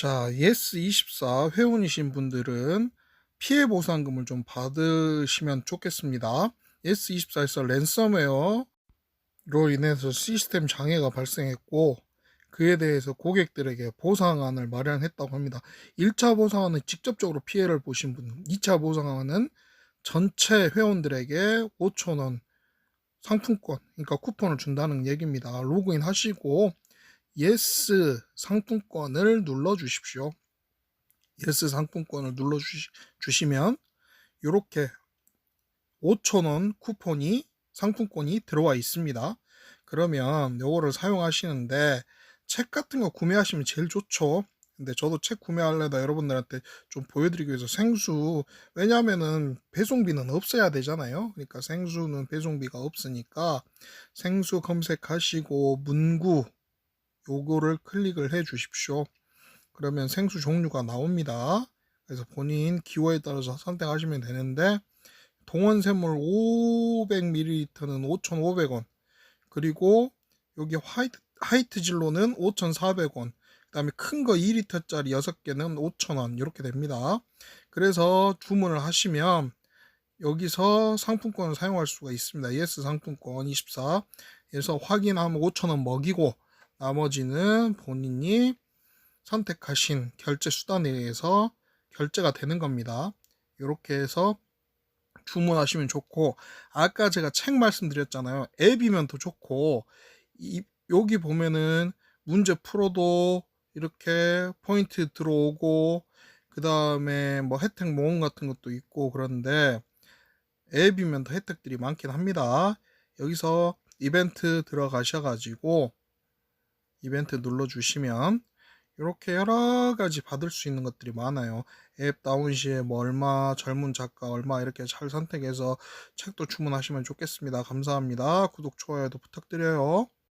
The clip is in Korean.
자, 예스24 회원이신 분들은 피해 보상금을 좀 받으시면 좋겠습니다. 예스24에서 랜섬웨어로 인해서 시스템 장애가 발생했고 그에 대해서 고객들에게 보상안을 마련했다고 합니다. 1차 보상안은 직접적으로 피해를 보신 분, 2차 보상안은 전체 회원들에게 5,000원 상품권, 그러니까 쿠폰을 준다는 얘기입니다. 로그인 하시고 예스 상품권을 눌러 주십시오. 예스 상품권을 눌러 주시면 이렇게 5,000원 쿠폰이 상품권이 들어와 있습니다. 그러면 요거를 사용하시는데 책 같은 거 구매하시면 제일 좋죠. 근데 저도 책 구매하려다 여러분들한테 좀 보여드리기 위해서 생수 왜냐면은 배송비는 없어야 되잖아요. 그러니까 생수는 배송비가 없으니까 생수 검색하시고 문구 요거를 클릭을 해 주십시오. 그러면 생수 종류가 나옵니다. 그래서 본인 기호에 따라서 선택하시면 되는데 동원샘물 500ml는 5,500원 그리고 여기 화이트, 하이트 진로는 5,400원 그 다음에 큰 거 2리터짜리 6개는 5,000원 이렇게 됩니다. 그래서 주문을 하시면 여기서 상품권을 사용할 수가 있습니다. 예스 상품권 24 에서 확인하면 5,000원 먹이고 나머지는 본인이 선택하신 결제 수단에 의해서 결제가 되는 겁니다. 이렇게 해서 주문하시면 좋고 아까 제가 책 말씀드렸잖아요. 앱이면 더 좋고 이, 여기 보면은 문제 풀어도 이렇게 포인트 들어오고 그 다음에 뭐 혜택 모음 같은 것도 있고 그런데 앱이면 더 혜택들이 많긴 합니다. 여기서 이벤트 들어가셔가지고 이벤트 눌러주시면 이렇게 여러 가지 받을 수 있는 것들이 많아요. 앱 다운 시에 뭐 얼마, 젊은 작가 얼마 이렇게 잘 선택해서 책도 주문하시면 좋겠습니다. 감사합니다. 구독, 좋아요도 부탁드려요.